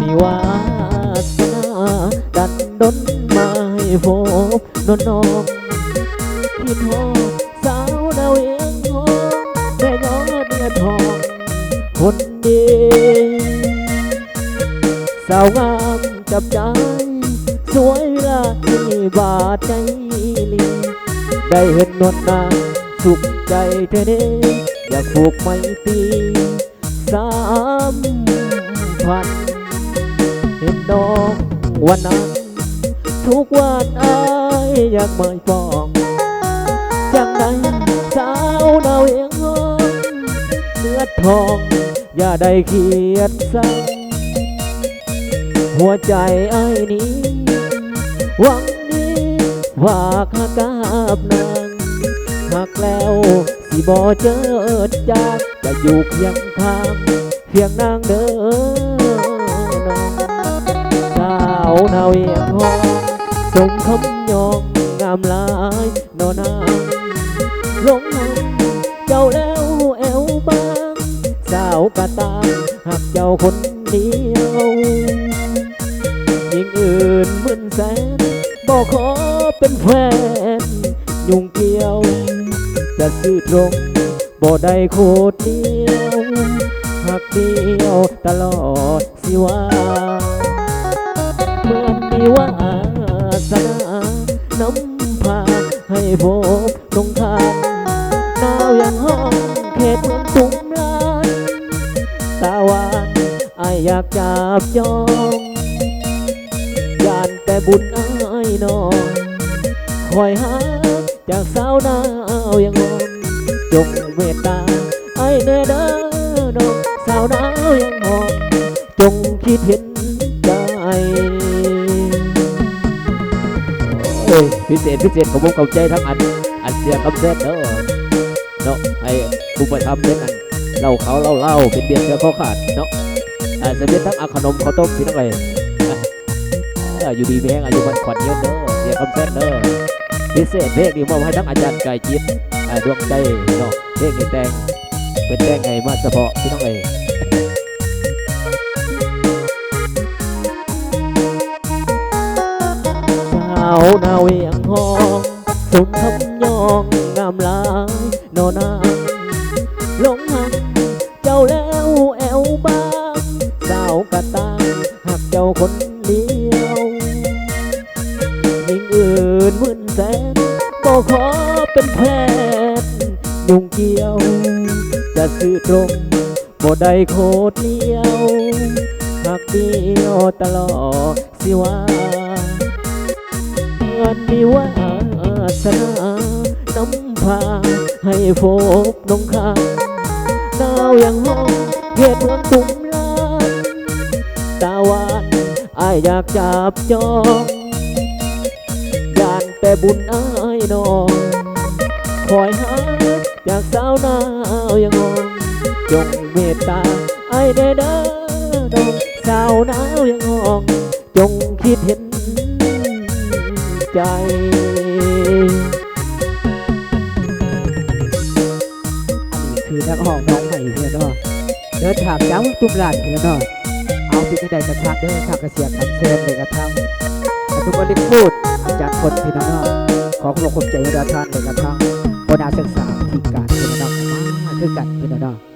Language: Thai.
มีวาสนาดันดนมาให้พบนนน้องคิดฮอดสาวดาวเอียงหอมแม่ยอดเนื้อทอง คนดีสาวงามจับใจ สวยละที่บาดใจลีได้เห็นนวลนาสุขใจเธอเด้อยากผูกไมตรีสามพัน วันนั้น ทุกวันอายอยากไม่ปองจังไหนสาวดาวเอียงหอมเนื้อทอง อย่าได้เขียดสั่งหัวใจไอ้นี้หวังดีฝากหักกับนางหากแล้วสิบ่เจอจากจะอยู่เคียงข้างเพียงนางเด้อน้าวนาเวียงทองสมคำยองงามลายนอนางลงหักเจ้าแล้วแอวบางสาวกะตาหักเจ้าคนเดียวยิ่งอื่นหมื่นแสนบอกขอเป็นแฟน ยุ่งเกี่ยว จะซื้อตรงบ่ได้โคตรเดียวหักเดียวตลอดสิว่า น้ำพาให้พบตรงข้ามหนาวอย่างห้องเขตเมืองตุ้มลานตาหวานอายอยากจับจองยานแต่บุญอายน้องคอยหาจากสาวหนาวยังงอนจงเมตตาไอ้เนเด้อน้องสาวหนาวยังมองจงคิดเห็นใจ ยพิเศษพิเศษของผมเข้าใจทั้งอันอันเสียคำเส้นเด้อเนาะให้ผู้ไปทำเป็นอันเล่าเขาเล่าเล่าเป็นเบียร์เสือเขาขาดเนาะอ่าจะเป็นทั้งอาขนมข้าวต้มพี่น้องเอ้ยอะเอ่ออยู่ดีแม่งอายุมันขวัญเยอะเด้อเสียคำเส้นเด้อพิเศษเพลงนี้มอบให้ทั้งอาจารย์ไก่จิตอ่าดวงใจเนาะเพลงนี้แต่งเป็นแต่งไงมาเฉพาะพี่น้องเอ้ย สาวนาเวียงห้องสมคำยองงามลายนอนางหลงหักเจ้าแล้วแอวบางสาวกะตางหักเจ้าคนเดียวยิ่งอื่นหมื่นแสนก็ขอเป็นแพทย์ยุ่งเกี่ยว จะซื้อตรงบ่ได้โคตรเดียวหักเดียวตลอดสิว่า เพื่อนมีวาสนาน้ำพา ให้พบน้องข้างดาวอย่างห้องเหตุเมืองตุ้มลานตาหวานอายอยากจับจองยานแต่บุญอายนองคอยหาจากสาวหนาวอย่างงองจงเมตตาไอ้เด้อเด้อน้องสาวหนาวอย่างงอง จงคิดเห็น ใจ อันนี้คือนักห้องน้องใหม่เพื่อนเนาะเดินทางย้ำตุ้มหลานเพื่อนเนาะเอาเป็นยังไงกระทางเดินทางกระเสียงกันเซนเลยกระทางทุกคนได้พูดอาจารย์คนพี่น้องเนาะขอขอบคุณใจเวลาทานเลยกระทางบนาศึกษาที่การพี่น้องมาคือกันพี่น้องเนาะ